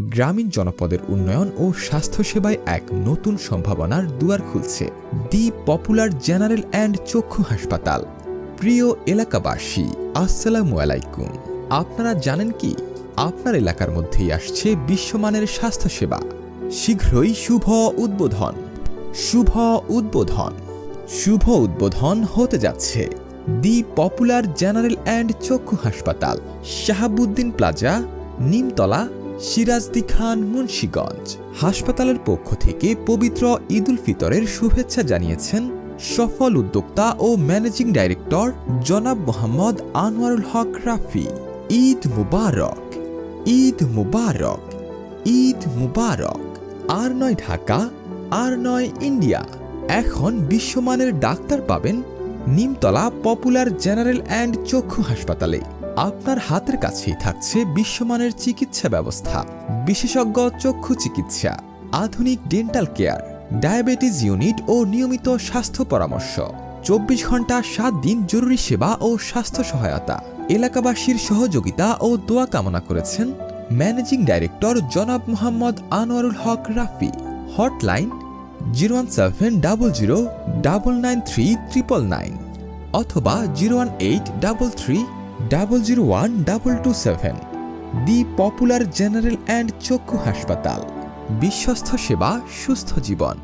গ্রামীণ জনপদের উন্নয়ন ও স্বাস্থ্যসেবায় এক নতুন সম্ভাবনার দুয়ার খুলছে। দি পপুলার জেনারেল অ্যান্ড চক্ষু হাসপাতাল। প্রিয় এলাকাবাসী, আসসালামু আলাইকুম। আপনারা জানেন কি? আপনার এলাকার মধ্যেই আসছে বিশ্বমানের স্বাস্থ্যসেবা। শীঘ্রই শুভ উদ্বোধন। শুভ উদ্বোধন। শুভ উদ্বোধন হতে যাচ্ছে। দি পপুলার জেনারেল অ্যান্ড চক্ষু হাসপাতাল, শাহাবুদ্দিন প্লাজা, নিমতলা সিরাজদি খান মুন্সীগঞ্জ হাসপাতালের পক্ষ থেকে পবিত্র ঈদুল ফিতরের শুভেচ্ছা জানিয়েছেন সফল উদ্যোক্তা ও ম্যানেজিং ডাইরেক্টর জনাব মোহাম্মদ আনোয়ারুল হক রাফি। ঈদ মুবারক ঈদ মুবারক ঈদ মুবারক। আর নয় ঢাকা, আর নয় ইন্ডিয়া। এখন বিশ্বমানের ডাক্তার পাবেন নিমতলা পপুলার জেনারেল অ্যান্ড চক্ষু হাসপাতালে। আপনার হাতের কাছেই থাকছে বিশ্বমানের চিকিৎসা ব্যবস্থা। বিশেষজ্ঞ চক্ষু চিকিৎসা, আধুনিক ডেন্টাল কেয়ার, ডায়াবেটিস ইউনিট ও নিয়মিত স্বাস্থ্য পরামর্শ। চব্বিশ ঘণ্টা সাত দিন জরুরি সেবা ও স্বাস্থ্য সহায়তা। এলাকাবাসীর সহযোগিতা ও দোয়া কামনা করেছেন ম্যানেজিং ডাইরেক্টর জনাব Mohammad Anwarul Haque Rafi. Hotline zero one seven double zero double nine three triple nine অথবা zero one eight double three double zero one double two seven the popular general and চক্ষু হাসপাতাল বিশ্বস্ত সেবা সুস্থ জীবন